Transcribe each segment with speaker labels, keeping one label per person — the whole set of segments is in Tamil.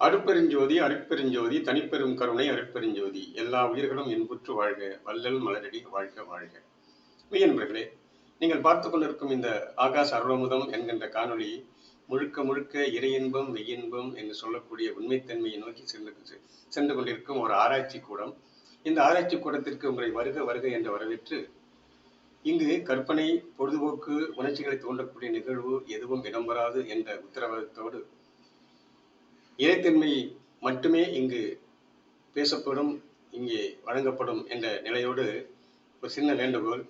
Speaker 1: அருட்பெருஞ்சோதி அருட்பெருஞ்சோதி தனிப்பெரும் கருணை அருட்பெருஞ்சோதி. எல்லா உயிர்களும் இன்புற்று வாழ்க. வல்லல் மலரடி வாழ்க வாழ்க. மெய்யன்பர்களே நீங்கள் பார்த்து கொண்டிருக்கும் இந்த ஆகாஷ் அருளமுதம் என்கின்ற காணொளி முழுக்க முழுக்க இறை இன்பம் மெய்யின்பம் என்று சொல்லக்கூடிய உண்மைத்தன்மையை நோக்கி சென்று சென்று கொண்டிருக்கும் ஒரு ஆராய்ச்சி கூடம். இந்த ஆராய்ச்சி கூடத்திற்கு உங்களை வருக வருக என்று வரவேற்று இங்கு கற்பனை பொழுதுபோக்கு உணர்ச்சிகளை தூண்டக்கூடிய நிகழ்வு எதுவும் இடம்பெறாது என்ற உத்தரவாதத்தோடு இறைத்தன்மை மட்டுமே இங்கு பேசப்படும் இங்கே வழங்கப்படும் என்ற நிலையோடு ஒரு சின்ன வேண்டுகோள்.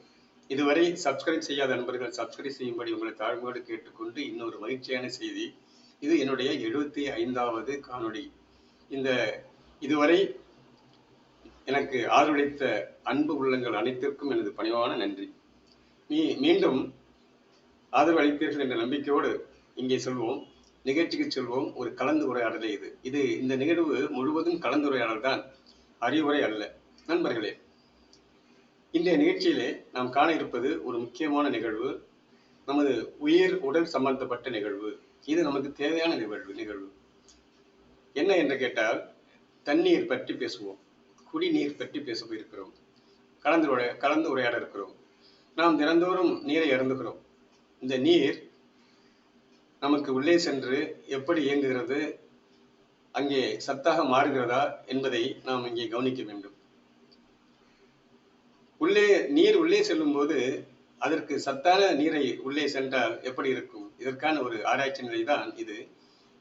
Speaker 1: இதுவரை சப்ஸ்கிரைப் செய்யாத நண்பர்கள் சப்ஸ்கிரைப் செய்யும்படி உங்களை தாழ்மையோடு கேட்டுக்கொண்டு இன்னொரு மகிழ்ச்சியான செய்தி. இது என்னுடைய எழுபத்தி ஐந்தாவது காணொளி. இந்த இதுவரை எனக்கு ஆதரவளித்த அன்பு உள்ளங்கள் அனைத்திற்கும் எனது பணிவான நன்றி. மீ மீண்டும் ஆதரவு அளிப்பீர்கள் என்ற நம்பிக்கையோடு இங்கே சொல்வோம். நிகழ்ச்சிக்கு செல்வோம். ஒரு கலந்துரையாடலே இது. இது இந்த நிகழ்வு முழுவதும் கலந்துரையாடல் தான் அறிவுரை அல்ல. நண்பர்களே இன்றைய நிகழ்ச்சியிலே நாம் காண இருப்பது ஒரு முக்கியமான நிகழ்வு. நமது உயிர் உடல் சம்பந்தப்பட்ட நிகழ்வு. இது நமக்கு தேவையான நிகழ்வு நிகழ்வு. என்ன என்று கேட்டால் தண்ணீர் பற்றி பேசுவோம். குடிநீர் பற்றி பேச போயிருக்கிறோம். கலந்து உரை கலந்து உரையாட இருக்கிறோம். நாம் தினந்தோறும் நீரை இறந்துகிறோம் இந்த நீர் நமக்கு உள்ளே சென்று எப்படி இயங்குகிறது? அங்கே சத்தாக மாறுகிறதா என்பதை நாம் இங்கே கவனிக்க வேண்டும். உள்ளே நீர் உள்ளே செல்லும் போது அதற்கு சத்தான நீரை உள்ளே சென்றால் எப்படி இருக்கும்? இதற்கான ஒரு ஆராய்ச்சி நிலைதான் இது.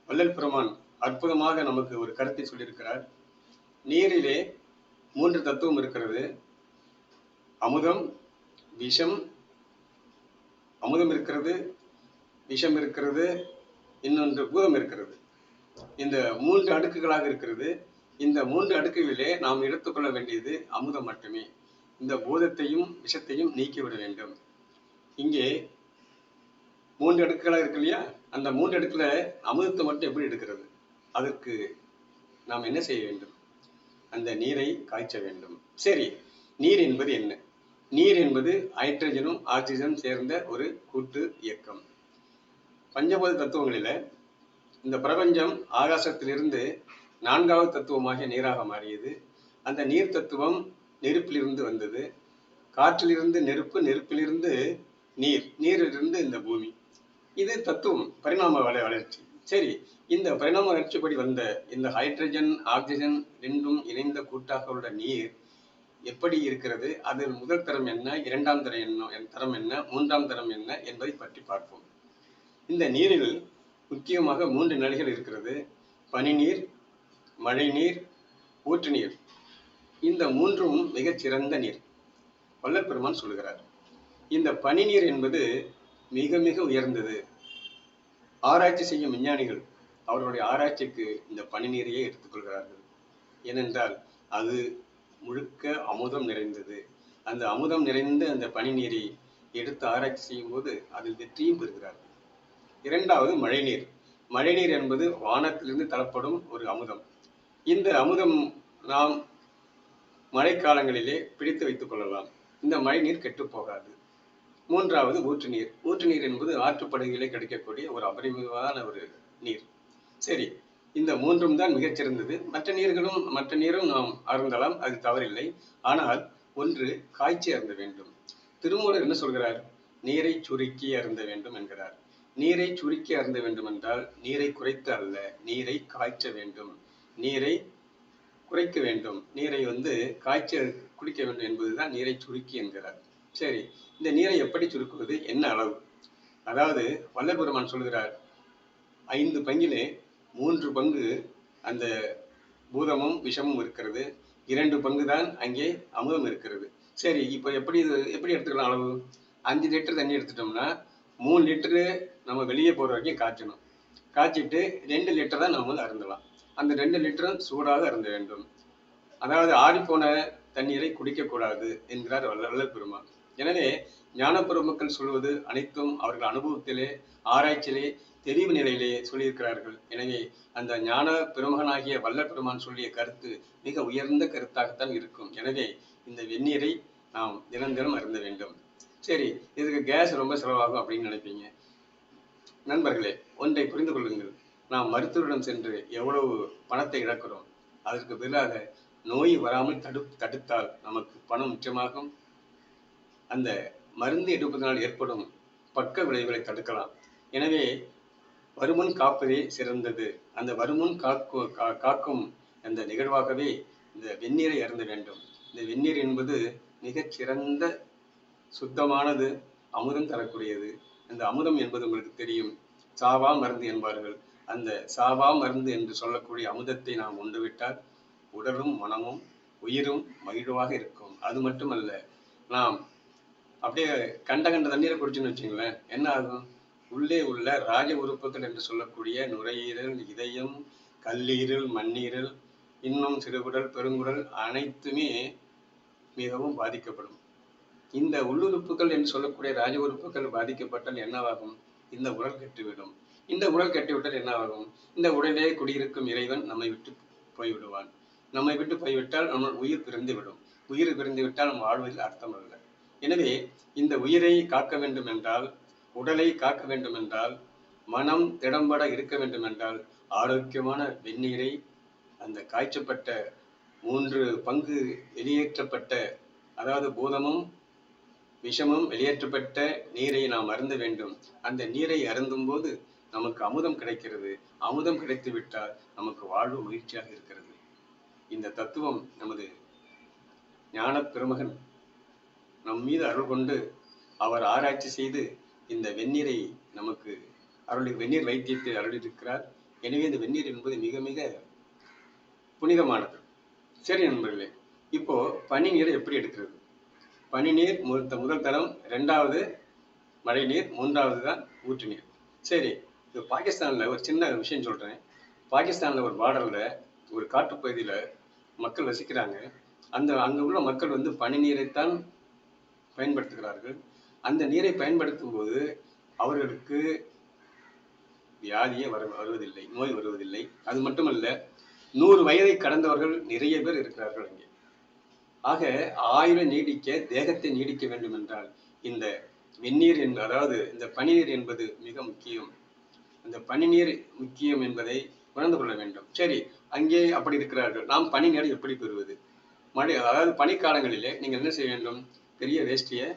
Speaker 1: வள்ளல் பெருமான் அற்புதமாக நமக்கு ஒரு கருத்தை சொல்லியிருக்கிறார். நீரிலே மூன்று தத்துவம் இருக்கிறது. அமுதம் விஷம் அமுதம் இருக்கிறது விஷம் இருக்கிறது இன்னொன்று பூதம் இருக்கிறது. இந்த மூன்று அடுக்குகளாக இருக்கிறது. இந்த மூன்று அடுக்குகளிலே நாம் எடுத்துக்கொள்ள வேண்டியது அமுதம் மட்டுமே. இந்த பூதத்தையும் விஷத்தையும் நீக்கிவிட வேண்டும். இங்கே மூன்று அடுக்குகளாக இருக்கு இல்லையா? அந்த மூன்று அடுக்குல அமுதத்தை மட்டும் எப்படி எடுக்கிறது? அதற்கு நாம் என்ன செய்ய வேண்டும்? அந்த நீரை காய்ச்ச வேண்டும். சரி நீர் என்பது என்ன? நீர் என்பது ஹைட்ரஜனும் ஆக்சிஜனும் சேர்ந்த ஒரு கூட்டு இயக்கம். பஞ்சபூத தத்துவங்களில இந்த பிரபஞ்சம் ஆகாசத்திலிருந்து நான்காவது தத்துவமாகிய நீராக மாறியது. அந்த நீர் தத்துவம் நெருப்பிலிருந்து வந்தது. காற்றிலிருந்து நெருப்பு நெருப்பிலிருந்து நீர் நீரிலிருந்து இந்த பூமி. இது தத்துவம் பரிணாம வள வளர்ச்சி. சரி இந்த பரிணாம வளர்ச்சிப்படி வந்த இந்த ஹைட்ரஜன் ஆக்சிஜன் ரெண்டும் இணைந்த கூட்டாக உள்ள நீர் எப்படி இருக்கிறது? அதில் முதல் தரம் என்ன? இரண்டாம் தரம் என்ன? தரம் என்ன? மூன்றாம் தரம் என்ன? என்பதை பற்றி பார்ப்போம். இந்த நீரில் முக்கியமாக மூன்று நிலைகள் இருக்கிறது. பனிநீர் மழைநீர் ஊற்று நீர் இந்த மூன்றும் மிகச்சிறந்த நீர். வள்ளல் சொல்கிறார் இந்த பனிநீர் என்பது மிக மிக உயர்ந்தது. ஆராய்ச்சி செய்யும் விஞ்ஞானிகள் அவர்களுடைய ஆராய்ச்சிக்கு இந்த பனிநீரையே எடுத்துக்கொள்கிறார்கள் ஏனென்றால் அது முழுக்க அமுதம் நிறைந்தது. அந்த அமுதம் நிறைந்த அந்த பனிநீரை எடுத்து ஆராய்ச்சி செய்யும் போது அதில் வெற்றியும் பெறுகிறார்கள். இரண்டாவது மழைநீர். மழைநீர் என்பது வானத்திலிருந்து தரப்படும் ஒரு அமுதம். இந்த அமுதம் நாம் மழைக்காலங்களிலே பிடித்து வைத்துக் கொள்ளலாம். இந்த மழைநீர் கெட்டுப்போகாது மூன்றாவது ஊற்று நீர் ஊற்று நீர் என்பது ஆற்றுப்படுகையிலே கிடைக்கக்கூடிய ஒரு அபரிமிதமான ஒரு நீர். சரி இந்த மூன்றும் தான் மிகச்சிறந்தது. மற்ற நீர்களும் மற்ற நீரும் நாம் அருந்தலாம். அது தவறில்லை. ஆனால் ஒன்று காய்ச்சி அருந்த வேண்டும். திருமூலர் என்ன சொல்கிறார்? நீரை சுருக்கி அருந்த வேண்டும் என்கிறார். நீரை சுருக்கி அருந்த வேண்டும் என்றால் நீரை குறைத்து அல்ல நீரை காய்ச்ச வேண்டும். நீரை குறைக்க வேண்டும். நீரை வந்து காய்ச்ச குடிக்க வேண்டும் என்பதுதான் நீரை சுருக்கி என்கிறார். சரி இந்த நீரை எப்படி சுருக்குவது? என்ன அளவு? அதாவது வல்லபெருமான் சொல்கிறார் ஐந்து பங்கிலே மூன்று பங்கு அந்த பூதமும் விஷமும் இருக்கிறது. இரண்டு பங்கு தான் அங்கே அமுதம் இருக்கிறது. சரி இப்போ எப்படி இது எப்படி எடுத்துக்கலாம் அளவு? அஞ்சு லிட்டர் தண்ணி எடுத்துட்டோம்னா மூணு லிட்டரு நம்ம வெளியே போகிற வரைக்கும் காய்ச்சணும். காய்ச்சிட்டு ரெண்டு லிட்டர் தான் நம்ம வந்து அருந்தலாம். அந்த ரெண்டு லிட்டரும் சூடாக அருந்த வேண்டும். அதாவது ஆறிப்போன தண்ணீரை குடிக்கக்கூடாது என்கிறார் வள்ளல் பெருமான். எனவே ஞானப்பெருமக்கள் சொல்வது அனைத்தும் அவர்கள் அனுபவத்திலே ஆராய்ச்சியிலே தெரிவு நிலையிலே சொல்லியிருக்கிறார்கள். எனவே அந்த ஞான பெருமகனாகிய வல்லல் பெருமான் சொல்லிய கருத்து மிக உயர்ந்த கருத்தாகத்தான் இருக்கும். எனவே இந்த வெந்நீரை நாம் தினம் தினம் அருந்த வேண்டும். சரி இதுக்கு கேஸ் ரொம்ப செலவாகும் அப்படின்னு நினைப்பீங்க. நண்பர்களே ஒன்றை புரிந்து கொள்ளுங்கள். நாம் மருத்துவரிடம் சென்று எவ்வளவு பணத்தை இழக்கிறோம்? அதற்கு பதிலாக நோய் வராமல் தடு தடுத்தால் நமக்கு பணம் முக்கியமாகும் அந்த மருந்து எடுப்பதனால் ஏற்படும் பக்க விளைவுகளை தடுக்கலாம். எனவே வருமுன் காப்பதே சிறந்தது. அந்த வருமுன் காக்கு கா- காக்கும் அந்த நிகழ்வாகவே இந்த வெந்நீரை அருந்த வேண்டும். இந்த வெந்நீர் என்பது மிகச் சிறந்த சுத்தமானது அமுதம் தரக்கூடியது. அந்த அமுதம் என்பது உங்களுக்கு தெரியும். சாவா மருந்து என்பார்கள். அந்த சாவா மருந்து என்று சொல்லக்கூடிய அமுதத்தை நாம் உண்டுவிட்டால் உடலும் மனமும் உயிரும் மகிழ்வாக இருக்கும். அது மட்டுமல்ல நாம் அப்படியே கண்ட கண்ட தண்ணீரை குடிச்சுன்னு வச்சுங்களேன் என்ன ஆகும்? உள்ளே உள்ள ராஜ உறுப்புகள் என்று சொல்லக்கூடிய நுரையீரல் இதயம் கல்லீரல் மண்ணீரல் இன்னும் சிறுகுடல் பெருங்குடல் அனைத்துமே மிகவும் பாதிக்கப்படும். இந்த உள்ளுறுப்புகள் என்று சொல்லக்கூடிய ராஜ உறுப்புகள் பாதிக்கப்பட்டால் என்னவாகும்? இந்த உடல் கெட்டுவிடும். இந்த உடல் கெட்டுவிட்டால் என்னவாகும்? இந்த உடலே குடியிருக்கும் இறைவன் நம்மை விட்டு போய்விடுவான். நம்மை விட்டு போய்விட்டால் நம்ம உயிர் பிரிந்து விடும் உயிர் பிரிந்து விட்டால் நம் வாழ்வதில் அர்த்தம் அல்ல எனவே இந்த உயிரை காக்க வேண்டும் என்றால் உடலை காக்க வேண்டும் என்றால் மனம் திடம்பட இருக்க வேண்டும் என்றால் ஆரோக்கியமான வெந்நீரை அந்த காய்ச்சப்பட்ட மூன்று பங்கு வெளியேற்றப்பட்ட அதாவது பூதமும் விஷமும் வெளியேற்றப்பட்ட நீரை நாம் அருந்த வேண்டும். அந்த நீரை அருந்தும் போது நமக்கு அமுதம் கிடைக்கிறது. அமுதம் கிடைத்து விட்டால் நமக்கு வாழ்வு மகிழ்ச்சியாக இருக்கிறது. இந்த தத்துவம் நமது ஞான பெருமகன் நம் மீது அருள் கொண்டு அவர் ஆராய்ச்சி செய்து இந்த வெந்நீரை நமக்கு அருளி வெந்நீர் வைத்தியத்தை அருளியிருக்கிறார். எனவே இந்த வெந்நீர் என்பது மிக மிக புனிதமானது. சரி நண்பர்களே இப்போ பனி நீரை எப்படி எடுக்கிறது? பனிநீர் முதல் முதல் தரம் ரெண்டாவது மழை நீர் மூன்றாவது தான் ஊற்று நீர். சரி இது பாகிஸ்தானில் ஒரு சின்ன விஷயம் சொல்கிறேன் பாகிஸ்தானில் ஒரு பார்டரில் ஒரு காட்டுப்பகுதியில் மக்கள் வசிக்கிறாங்க. அந்த அங்கே உள்ள மக்கள் வந்து பனி நீரைத்தான் பயன்படுத்துகிறார்கள். அந்த நீரை பயன்படுத்தும் போது அவர்களுக்கு வியாதியே வர வருவதில்லை நோய் வருவதில்லை. அது மட்டுமல்ல நூறு வயதை கடந்தவர்கள் நிறைய பேர் இருக்கிறார்கள் அங்கே. ஆக ஆயுளை நீடிக்க தேகத்தை நீடிக்க வேண்டும் என்றால் இந்த வெந்நீர் என்பது அதாவது இந்த பனிநீர் என்பது மிக முக்கியம். அந்த பனிநீர் முக்கியம் என்பதை உணர்ந்து கொள்ள வேண்டும். சரி அங்கே அப்படி இருக்கிறார்கள். நாம் பனி நீரை எப்படி பெறுவது? மழை அதாவது பனிக்காலங்களிலே நீங்கள் என்ன செய்ய வேண்டும்? பெரிய வேஷ்டியை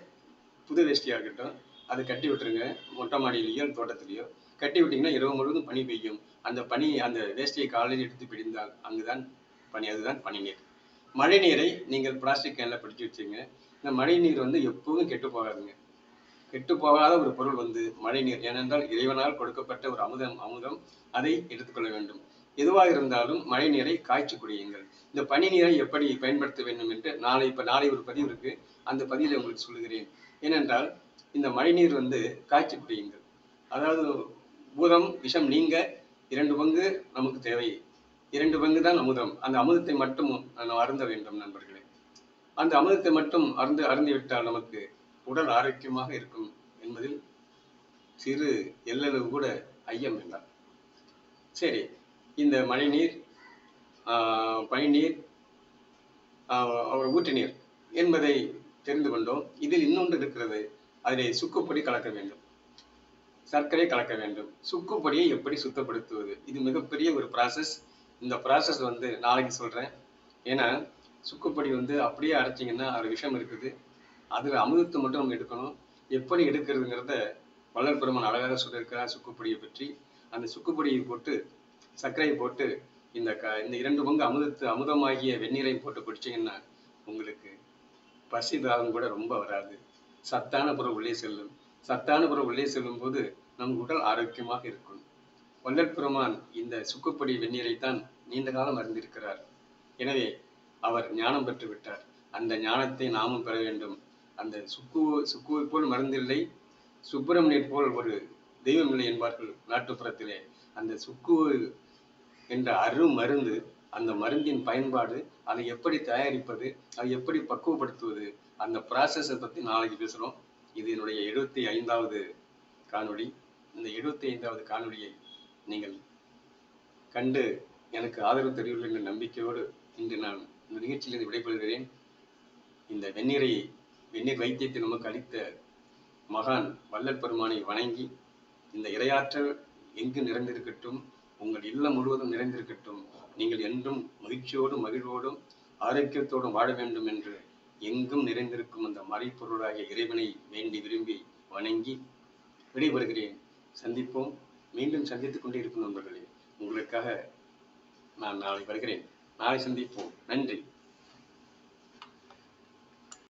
Speaker 1: புது வேஷ்டியாக இருக்கட்டும் அதை கட்டி விட்டுருங்க. மொட்டை மாடியிலேயோ தோட்டத்திலேயோ. கட்டி விட்டீங்கன்னா இரவு முழுவதும் பனி பெய்யும். அந்த பனி அந்த வேஷ்டியை காலையில் எடுத்து பிடிந்தால் அங்குதான் பனி அதுதான் பனி நீர் மழை நீரை நீங்கள் பிளாஸ்டிக் கேனில் பிடிச்சி வச்சுங்க. இந்த மழை நீர் வந்து எப்போதும் கெட்டு போகாதுங்க. கெட்டு போகாத ஒரு பொருள் வந்து மழை நீர் ஏனென்றால் இறைவனால் கொடுக்கப்பட்ட ஒரு அமுதம் அமுதம். அதை எடுத்துக்கொள்ள வேண்டும். எதுவாக இருந்தாலும் மழை நீரை காய்ச்சி குடியுங்கள். இந்த பனி நீரை எப்படி பயன்படுத்த வேண்டும் என்று நாளை இப்போ நாளை ஒரு பதிவு இருக்கு. அந்த பதிவில் உங்களுக்கு சொல்லுகிறேன். ஏனென்றால் இந்த மழை நீர் வந்து காய்ச்சி குடியுங்கள். அதாவது பூதம் விஷம் நீங்க இரண்டு பங்கு நமக்கு தேவை. இரண்டு பங்கு தான் அமுதம். அந்த அமுதத்தை மட்டும் நாம் அருந்த வேண்டும் நண்பர்களே. அந்த அமுதத்தை மட்டும் அருந்து அருந்திவிட்டால் நமக்கு உடல் ஆரோக்கியமாக இருக்கும் என்பதில் சிறு எல்லளவு கூட ஐயம் வேண்டாம் சரி இந்த மழைநீர் ஆஹ், பனிநீர் ஆஹ், ஊற்று நீர் என்பதை தெரிந்து கொண்டோம். இதில் இன்னொன்று இருக்கிறது. அதிலே சுக்குப்பொடி கலக்க வேண்டும். சர்க்கரை கலக்க வேண்டும். சுக்குப்பொடியை எப்படி சுத்தப்படுத்துவது? இது மிகப்பெரிய ஒரு ப்ராசஸ் இந்த ப்ராசஸ் வந்து நாளைக்கு சொல்கிறேன் ஏன்னா சுக்குப்பொடி வந்து அப்படியே அரைச்சிங்கன்னா அது விஷம் இருக்குது. அதில் அமிர்தத்தை மட்டும் நம்ம எடுக்கணும். எப்படி எடுக்கிறதுங்கிறத வள்ளல் பெருமான் அழகாக சொல்லியிருக்கிறார் சுக்குப்பொடியை பற்றி. அந்த சுக்குப்பொடியை போட்டு சர்க்கரையை போட்டு இந்த க இந்த இரண்டு பங்கு அமுதத்து அமுதமாகிய வெந்நீரையும் போட்டு குடிச்சிங்கன்னா உங்களுக்கு பசி தாகம் கூட ரொம்ப வராது. சத்தான பொருள் உள்ளே செல்லும். சத்தான பொருள் உள்ளே செல்லும் போது நம் உடல் ஆரோக்கியமாக இருக்கும். வள்ளல் பெருமான் இந்த சுக்குப்பொடி வெந்நீரைத்தான் நீண்ட காலம் அறிந்திருக்கிறார். எனவே அவர் ஞானம் பெற்று விட்டார் அந்த ஞானத்தை நாமும் பெற வேண்டும். அந்த சுக்கு சுக்குவை போல் மருந்தில்லை சுப்பிரமணியர் போல் ஒரு தெய்வம் இல்லை என்பார்கள் நாட்டுப்புறத்திலே. அந்த சுக்கு என்ற அரு மருந்து அந்த மருந்தின் பயன்பாடு அதை எப்படி தயாரிப்பது அதை எப்படி பக்குவப்படுத்துவது அந்த ப்ராசஸை பற்றி நாளைக்கு பேசுகிறோம் இது என்னுடைய எழுபத்தி ஐந்தாவது காணொளி. இந்த எழுபத்தி ஐந்தாவது காணொளியை நீங்கள் கண்டு எனக்கு ஆதரவு தெரிவிங்கள் என்ற நம்பிக்கையோடு இன்று நான் இந்த நிகழ்ச்சியிலிருந்து விடைபெறுகிறேன். இந்த வெந்நீரை வெந்நீர் வைத்தியத்தை நமக்கு அளித்த மகான் வள்ளல் பெருமானை வணங்கி இந்த இரையாற்றல் எங்கு நிறைந்திருக்கட்டும் உங்கள் இல்லம் முழுவதும் நிறைந்திருக்கட்டும் நீங்கள் என்றும் மகிழ்ச்சியோடும் மகிழ்வோடும் ஆரோக்கியத்தோடும் வாழ வேண்டும் என்று எங்கும் நிறைந்திருக்கும் அந்த மறைப்பொருளாகிய இறைவனை வேண்டி விரும்பி வணங்கி விடைபெறுகிறேன். சந்திப்போம். மீண்டும் சந்தித்துக் கொண்டே இருக்கும் நண்பர்களே உங்களுக்காக நான் நாளை வருகிறேன். நாளை சந்திப்போம். நன்றி.